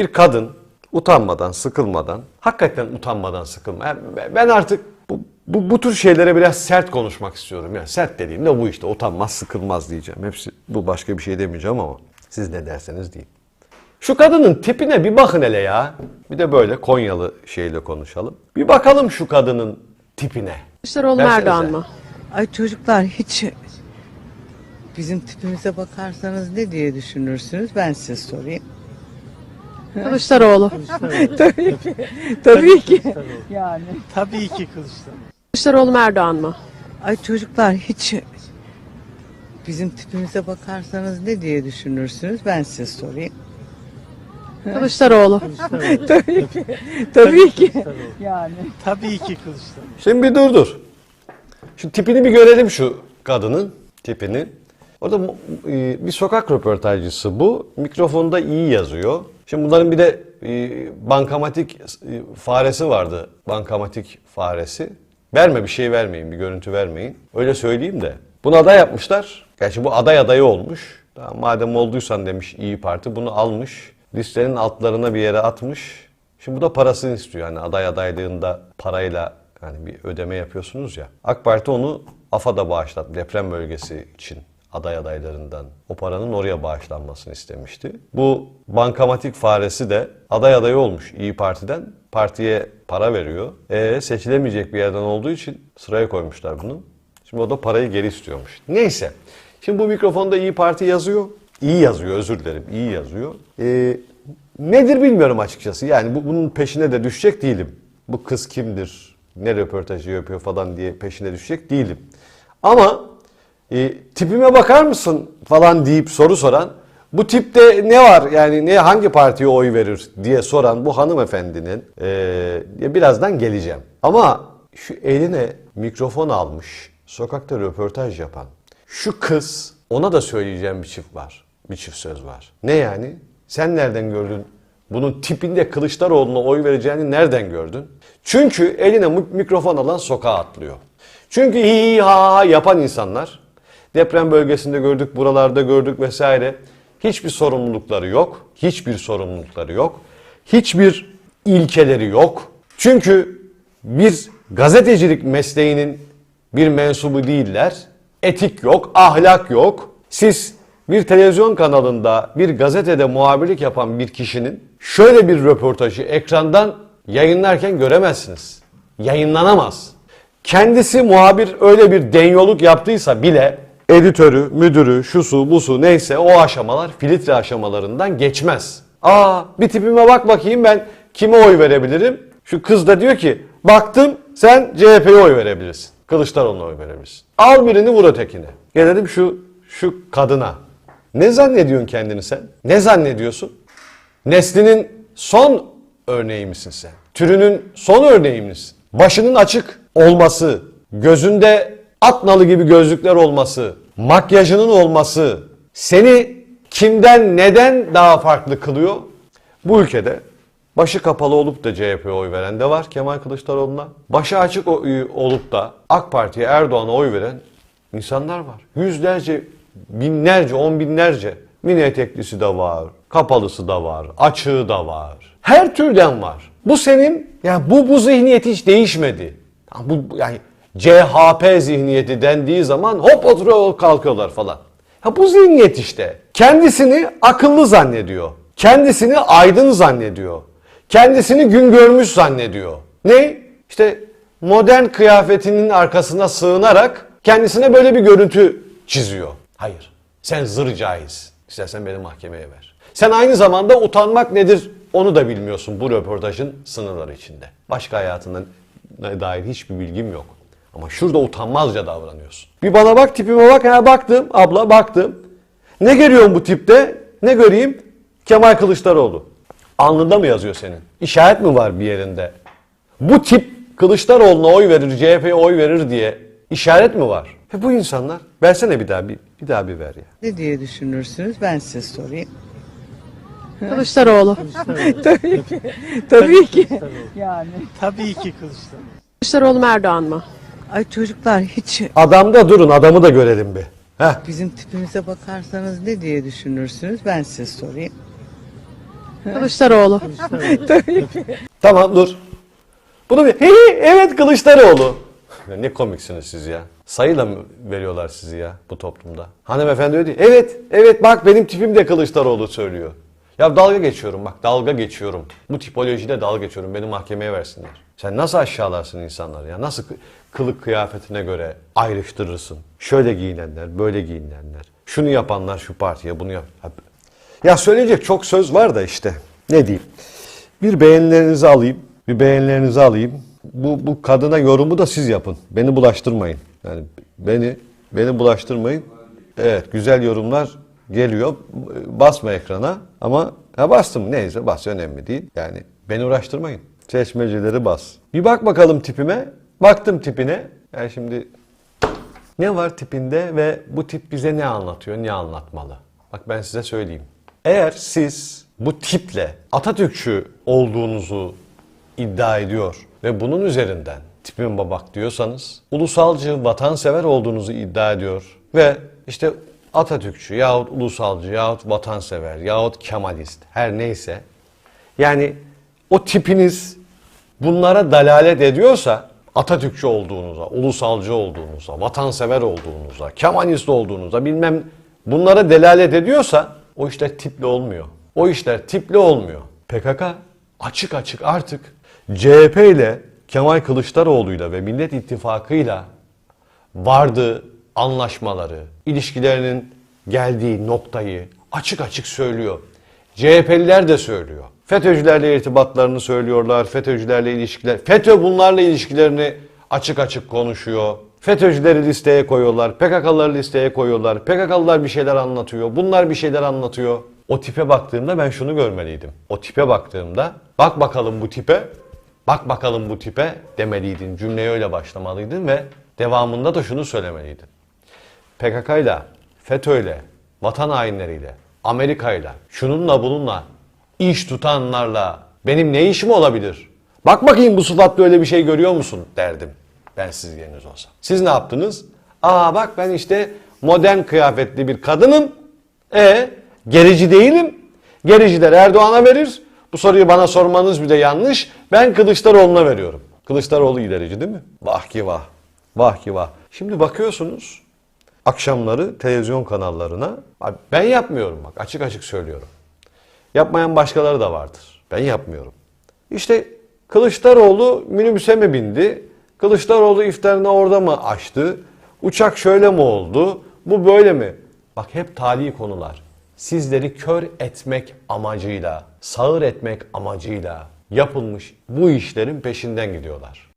bir kadın utanmadan, sıkılmadan, hakikaten utanmadan, sıkılmadan. Yani ben artık bu, bu, bu tür şeylere biraz sert konuşmak istiyorum. Yani sert dediğim de bu işte utanmaz, sıkılmaz diyeceğim. Hepsi bu başka bir şey demeyeceğim ama siz ne derseniz deyin. Şu kadının tipine bir bakın hele ya. Bir de böyle Konyalı şeyle konuşalım. Bir bakalım şu kadının tipine. Kılıçdaroğlu mu Versenize. Erdoğan mı? Ay çocuklar hiç bizim tipimize bakarsanız ne diye düşünürsünüz? Ben size sorayım. Kılıçdaroğlu. tabii ki. Tabii ki. Yani. Tabii ki Kılıçdaroğlu. Kılıçdaroğlu mu Erdoğan mı? Ay çocuklar hiç bizim tipimize bakarsanız ne diye düşünürsünüz? Ben size sorayım. Kılıçdaroğlu. tabii ki. Tabii ki. Yani. Tabii ki Kılıçdaroğlu. Şimdi bir dur dur. Şu tipini bir görelim şu kadının tipini. Orada e, bir sokak röportajcısı bu. Mikrofonda iyi yazıyor. Şimdi bunların bir de e, bankamatik e, faresi vardı. Bankamatik faresi. Verme bir şey vermeyin, bir görüntü vermeyin. Öyle söyleyeyim de. Bunu aday yapmışlar. Gerçi bu aday adayı olmuş. Tamam, madem olduysan demiş İyi Parti bunu almış. Listenin altlarına bir yere atmış. Şimdi bu da parasını istiyor. Yani aday adaylığında parayla yani bir ödeme yapıyorsunuz ya. AK Parti onu AFAD'a bağışlattı deprem bölgesi için aday adaylarından. O paranın oraya bağışlanmasını istemişti. Bu bankamatik faresi de aday adayı olmuş İyi Parti'den. Partiye para veriyor. E seçilemeyecek bir yerden olduğu için sıraya koymuşlar bunu. Şimdi o da parayı geri istiyormuş. Neyse. Şimdi bu mikrofonda İyi Parti yazıyor. İyi yazıyor özür dilerim. İyi yazıyor. Ee, nedir bilmiyorum açıkçası. Yani bu, bunun peşine de düşecek değilim. Bu kız kimdir? Ne röportajı yapıyor falan diye peşine düşecek değilim. Ama e, tipime bakar mısın falan deyip soru soran bu tipte ne var yani ne hangi partiye oy verir diye soran bu hanımefendinin e, birazdan geleceğim. Ama şu eline mikrofon almış sokakta röportaj yapan şu kız ona da söyleyeceğim bir çift var. Bir çift söz var. Ne yani? Sen nereden gördün? Bunun tipinde Kılıçdaroğlu'na oy vereceğini nereden gördün? Çünkü eline mi- mikrofon alan sokağa atlıyor. Çünkü hi ha ha yapan insanlar deprem bölgesinde gördük, buralarda gördük vesaire. Hiçbir sorumlulukları yok. Hiçbir sorumlulukları yok. Hiçbir ilkeleri yok. Çünkü bir gazetecilik mesleğinin bir mensubu değiller. Etik yok, ahlak yok. Siz bir televizyon kanalında, bir gazetede muhabirlik yapan bir kişinin şöyle bir röportajı ekrandan yayınlarken göremezsiniz. Yayınlanamaz. Kendisi muhabir öyle bir denyoluk yaptıysa bile editörü, müdürü, şusu, busu neyse o aşamalar filtre aşamalarından geçmez. Aa bir tipime bak bakayım ben kime oy verebilirim? Şu kız da diyor ki baktım sen CHP'ye oy verebilirsin. Kılıçdaroğlu'na oy verebilirsin. Al birini vur ötekine. Gelelim şu şu kadına. Ne zannediyorsun kendini sen? Ne zannediyorsun? Neslinin son örneği misin sen? Türünün son örneği misin? Başının açık olması, gözünde at nalı gibi gözlükler olması, makyajının olması seni kimden neden daha farklı kılıyor? Bu ülkede başı kapalı olup da CHP'ye oy veren de var Kemal Kılıçdaroğlu'na. Başı açık olup da AK Parti'ye Erdoğan'a oy veren insanlar var. Yüzlerce, binlerce, on binlerce mini eteklisi de var, kapalısı da var, açığı da var. Her türden var. Bu senin, yani bu bu zihniyet hiç değişmedi. Bu yani CHP zihniyeti dendiği zaman hop oturuyor kalkıyorlar falan. Ha bu zihniyet işte. Kendisini akıllı zannediyor. Kendisini aydın zannediyor. Kendisini gün görmüş zannediyor. Ne? İşte modern kıyafetinin arkasına sığınarak kendisine böyle bir görüntü çiziyor. Hayır. Sen zır caiz. İstersen beni mahkemeye ver. Sen aynı zamanda utanmak nedir onu da bilmiyorsun bu röportajın sınırları içinde. Başka hayatına dair hiçbir bilgim yok. Ama şurada utanmazca davranıyorsun. Bir bana bak tipime bak. Ha baktım abla baktım. Ne görüyorsun bu tipte? Ne göreyim? Kemal Kılıçdaroğlu. Alnında mı yazıyor senin? İşaret mi var bir yerinde? Bu tip Kılıçdaroğlu'na oy verir, CHP'ye oy verir diye işaret mi var? Ve bu insanlar, versene bir daha bir, bir daha bir ver ya. Ne diye düşünürsünüz? Ben size sorayım. Kılıçdaroğlu. tabii ki. Tabii ki. Yani. Tabii ki Kılıçdaroğlu. Kılıçdaroğlu Erdoğan mı? Ay çocuklar hiç Adamda durun, adamı da görelim bir. Heh. bizim tipimize bakarsanız ne diye düşünürsünüz? Ben size sorayım. Kılıçdaroğlu. Tamam dur. Bunu bir hey, evet Kılıçdaroğlu. Ya ne komiksiniz siz ya. Sayıyla mı veriyorlar sizi ya bu toplumda? Hanımefendi öyle değil. Evet, evet bak benim tipim de Kılıçdaroğlu söylüyor. Ya dalga geçiyorum bak dalga geçiyorum. Bu tipolojiyle dalga geçiyorum. Beni mahkemeye versinler. Sen nasıl aşağılarsın insanları ya? Nasıl kı- kılık kıyafetine göre ayrıştırırsın? Şöyle giyinenler, böyle giyinenler. Şunu yapanlar şu partiye bunu yap. Ya söyleyecek çok söz var da işte. Ne diyeyim? Bir beğenilerinizi alayım. Bir beğenilerinizi alayım. Bu, bu kadına yorumu da siz yapın. Beni bulaştırmayın. Yani beni beni bulaştırmayın. Evet güzel yorumlar geliyor. Basma ekrana ama ha bastım neyse bas önemli değil. Yani beni uğraştırmayın. Seçmecileri bas. Bir bak bakalım tipime. Baktım tipine. Yani şimdi ne var tipinde ve bu tip bize ne anlatıyor, ne anlatmalı? Bak ben size söyleyeyim. Eğer siz bu tiple Atatürkçü olduğunuzu iddia ediyor ve bunun üzerinden tipime bak diyorsanız, ulusalcı, vatansever olduğunuzu iddia ediyor ve işte Atatürkçü yahut ulusalcı yahut vatansever yahut Kemalist her neyse yani o tipiniz bunlara dalalet ediyorsa Atatürkçü olduğunuza, ulusalcı olduğunuza, vatansever olduğunuza, Kemalist olduğunuza bilmem bunlara delalet ediyorsa o işler tipli olmuyor. O işler tipli olmuyor. PKK açık açık artık CHP ile Kemal Kılıçdaroğlu'yla ve Millet İttifakı'yla vardığı anlaşmaları, ilişkilerinin geldiği noktayı açık açık söylüyor. CHP'liler de söylüyor. FETÖ'cülerle irtibatlarını söylüyorlar, FETÖ'cülerle ilişkiler. FETÖ bunlarla ilişkilerini açık açık konuşuyor. FETÖ'cüleri listeye koyuyorlar, PKK'ları listeye koyuyorlar. PKK'lılar bir şeyler anlatıyor, bunlar bir şeyler anlatıyor. O tipe baktığımda ben şunu görmeliydim. O tipe baktığımda bak bakalım bu tipe, bak bakalım bu tipe demeliydin. Cümleye öyle başlamalıydın ve devamında da şunu söylemeliydin. PKK'yla, FETÖ'yle, vatan hainleriyle, Amerika'yla, şununla bununla iş tutanlarla benim ne işim olabilir? Bak bakayım bu sıfatla öyle bir şey görüyor musun derdim ben siz yeriniz olsam. Siz ne yaptınız? Aa bak ben işte modern kıyafetli bir kadınım. E gerici değilim. Gericiler Erdoğan'a verir. Bu soruyu bana sormanız bile yanlış. Ben Kılıçdaroğlu'na veriyorum. Kılıçdaroğlu ilerici değil mi? Vah ki vah. Vah ki vah. Şimdi bakıyorsunuz akşamları televizyon kanallarına. Ben yapmıyorum bak açık açık söylüyorum. Yapmayan başkaları da vardır. Ben yapmıyorum. İşte Kılıçdaroğlu minibüse mi bindi? Kılıçdaroğlu iftarını orada mı açtı? Uçak şöyle mi oldu? Bu böyle mi? Bak hep tali konular. Sizleri kör etmek amacıyla, sağır etmek amacıyla yapılmış bu işlerin peşinden gidiyorlar.